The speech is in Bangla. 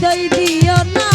বিদায় দিও না।